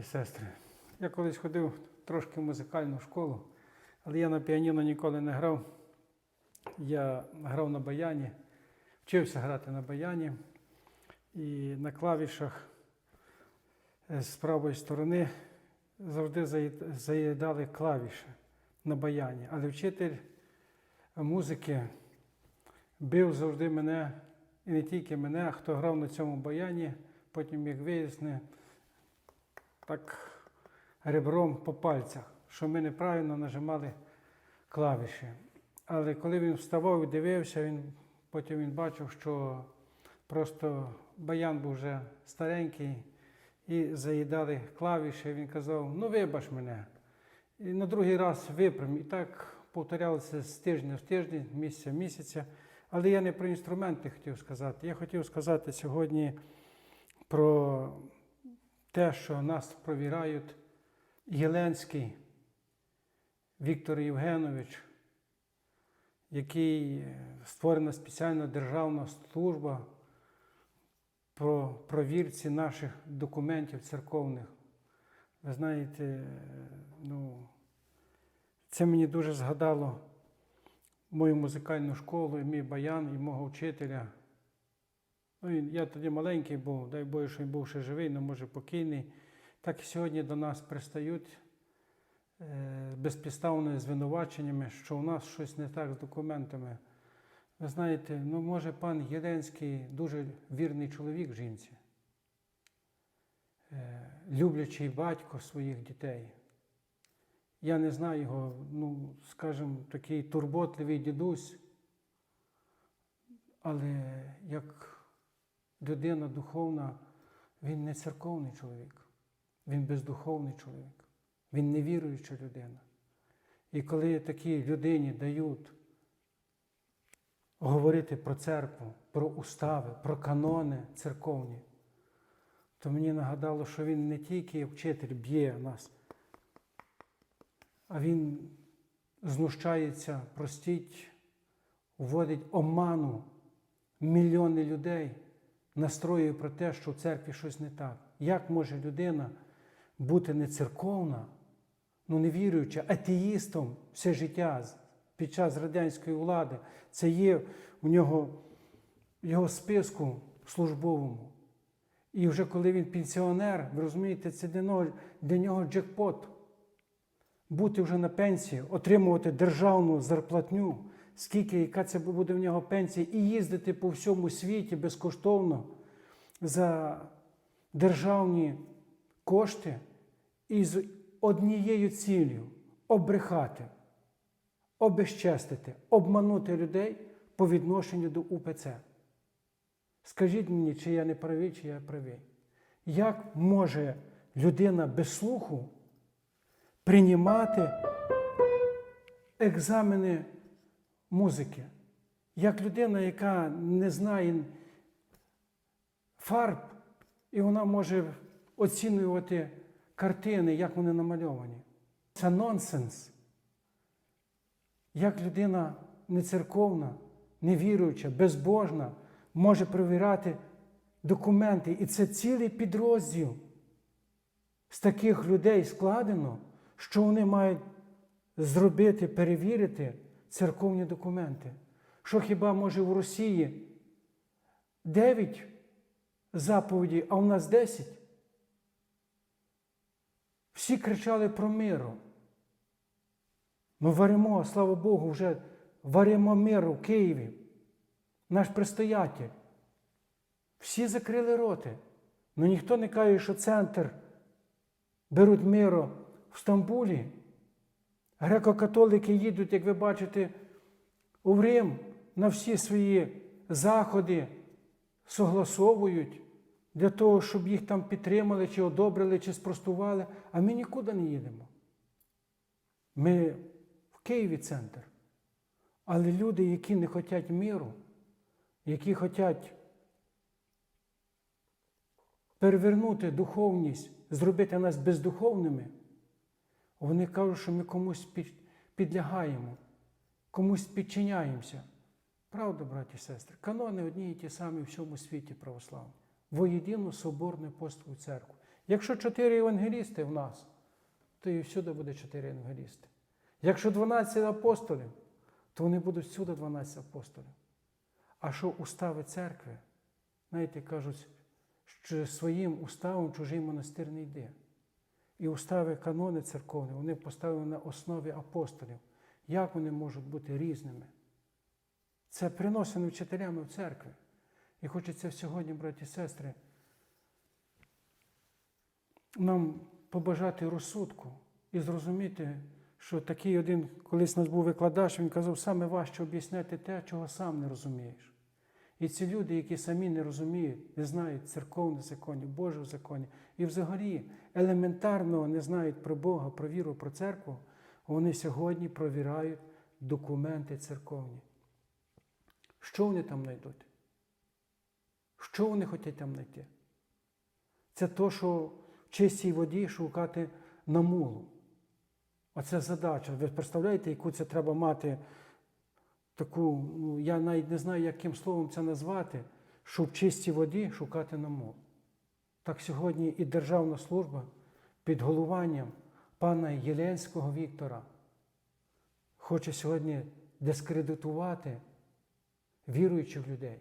і сестри. Я колись ходив трошки в музикальну школу, але я на піаніно ніколи не грав. Я грав на баяні, вчився грати на баяні. І на клавішах е, з правої сторони завжди заїдали клавіші на баяні. Але вчитель музики бив завжди мене, і не тільки мене, а хто грав на цьому баяні, потім, як виясни, так ребром по пальцях, що ми неправильно нажимали клавіші. Але коли він вставав і дивився, він, потім він бачив, що просто баян був вже старенький і заїдали клавіші. Він казав, ну вибач мене. І на другий раз випрям. І так повторялося з тижня в тиждень, місяця в місяця. Але я не про інструменти хотів сказати. Я хотів сказати сьогодні про те, що нас провірають Єленський Віктор Євгенович, який е, створена спеціальна державна служба про провірці наших документів церковних. Ви знаєте, е, ну, це мені дуже згадало мою музикальну школу, і мій баян, і мого вчителя. Ну, я тоді маленький був, дай Боже, що він був ще живий, але може покійний. Так і сьогодні до нас пристають е, безпідставними звинуваченнями, що у нас щось не так з документами. Ви знаєте, ну може пан Єленський дуже вірний чоловік жінці, е, люблячий батько своїх дітей. Я не знаю його, ну, скажімо, такий турботливий дідусь, але як людина духовна, він не церковний чоловік, він бездуховний чоловік, він невіруюча людина. І коли такій людині дають говорити про церкву, про устави, про канони церковні, то мені нагадало, що він не тільки вчитель б'є нас, а він знущається, простіть, вводить оману мільйони людей, настроює про те, що в церкві щось не так. Як може людина бути не церковна, ну не віруюча, атеїстом все життя під час радянської влади? Це є у нього в його списку службовому. І вже коли він пенсіонер, ви розумієте, це для нього, для нього джекпот. Бути вже на пенсії, отримувати державну зарплатню, скільки, яка це буде в нього пенсія, і їздити по всьому світі безкоштовно за державні кошти і з однією ціллю обрехати, обезчестити, обманути людей по відношенню до УПЦ. Скажіть мені, чи я не правий, чи я правий. Як може людина без слуху приймати екзамени музики? Як людина, яка не знає фарб, і вона може оцінювати картини, як вони намальовані. Це нонсенс. Як людина нецерковна, невіруюча, безбожна може перевіряти документи. І це цілий підрозділ з таких людей складено, що вони мають зробити, перевірити церковні документи. Що хіба може в Росії 9 заповідей, а у нас 10? Всі кричали про миру. Ми варимо, слава Богу, вже варимо миру в Києві. Наш предстоятель. Всі закрили роти. Ну ніхто не каже, що центр беруть миру в Стамбулі. Греко-католики їдуть, як ви бачите, у Рим на всі свої заходи согласовують для того, щоб їх там підтримали, чи одобрили, чи спростували, а ми нікуди не їдемо. Ми в Києві центр. Але люди, які не хочуть миру, які хочуть перевернути духовність, зробити нас бездуховними, вони кажуть, що ми комусь підлягаємо, комусь підчиняємося. Правда, браті і сестри, канони одні і ті самі в всьому світі православні. Воєдину соборну апостолу церкву. Якщо чотири евангелісти в нас, то і всюди буде чотири евангелісти. Якщо 12 апостолів, то вони будуть всюди 12 апостолів. А що устави церкви, знаєте, кажуть, що своїм уставом чужий монастир не йде. І устави канони церковні, вони поставлені на основі апостолів. Як вони можуть бути різними? Це приносено вчителями в церкві. І хочеться сьогодні, браті і сестри, нам побажати розсудку і зрозуміти, що такий один, колись у нас був викладач, він казав, саме важче об'ясняти те, чого сам не розумієш. І ці люди, які самі не розуміють, не знають церковних законів, Божих законів, і взагалі елементарно не знають про Бога, про віру, про церкву, вони сьогодні провірають документи церковні. Що вони там знайдуть? Що вони хочуть там знайти? Це то, що в чистій воді шукати намулу. Оце задача. Ви представляєте, яку це треба мати таку, ну, я навіть не знаю, яким словом це назвати, щоб в чистій воді шукати намул. Так сьогодні і державна служба під головуванням пана Єленського Віктора хоче сьогодні дискредитувати віруючих людей,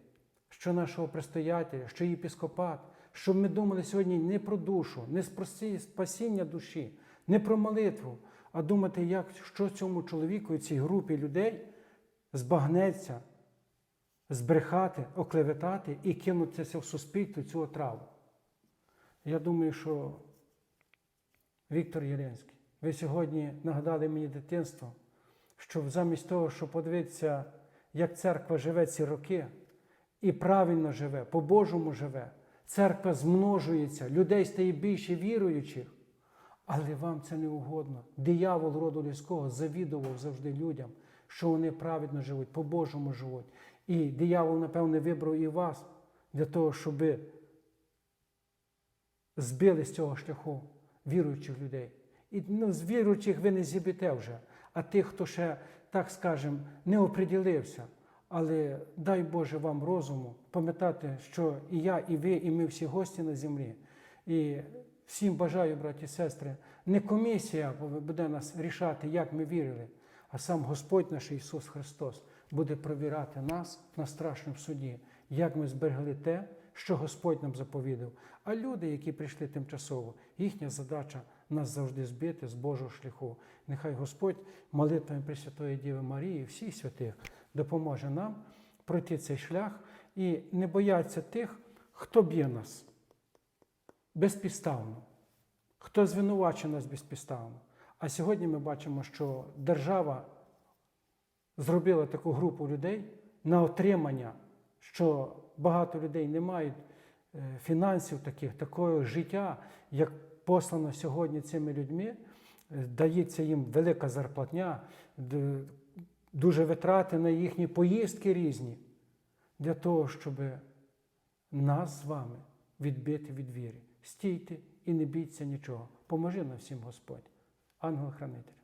що нашого предстоятеля, що єпіскопат, щоб ми думали сьогодні не про душу, не про спасіння душі, не про молитву, а думати, як, що цьому чоловіку і цій групі людей збагнеться, збрехати, оклеветати і кинутися в суспільство цю отраву. Я думаю, що Віктор Єленський, ви сьогодні нагадали мені дитинство, що замість того, щоб подивитися, як церква живе ці роки, і правильно живе, по-божому живе, церква змножується, людей стає більше віруючих, але вам це не угодно. Диявол роду людського завідував завжди людям, що вони праведно живуть, по-божому живуть. І диявол, напевне, вибрав і вас для того, щоб збили з цього шляху віруючих людей. І ну, з віруючих ви не зіб'єте вже, а тих, хто ще, так скажемо, не оприділився. Але дай Боже вам розуму пам'ятати, що і я, і ви, і ми всі гості на землі. І всім бажаю, браті і сестри, не комісія буде нас рішати, як ми вірили, а сам Господь наш Ісус Христос буде провіряти нас на страшному суді, як ми зберегли те, що Господь нам заповідав. А люди, які прийшли тимчасово, їхня задача нас завжди збити з Божого шляху. Нехай Господь молитвами Пресвятої Діви Марії, всіх святих, допоможе нам пройти цей шлях і не бояться тих, хто б'є нас безпідставно, хто звинувачує нас безпідставно. А сьогодні ми бачимо, що держава зробила таку групу людей на отримання, що багато людей не мають е, фінансів таких, такого життя, як послано сьогодні цими людьми. Е, Дається їм велика зарплатня, дуже витрати на їхні поїздки різні, для того, щоб нас з вами відбити від віри. Стійте і не бійтеся нічого. Поможи нам всім Господь. Ангел-хранитель.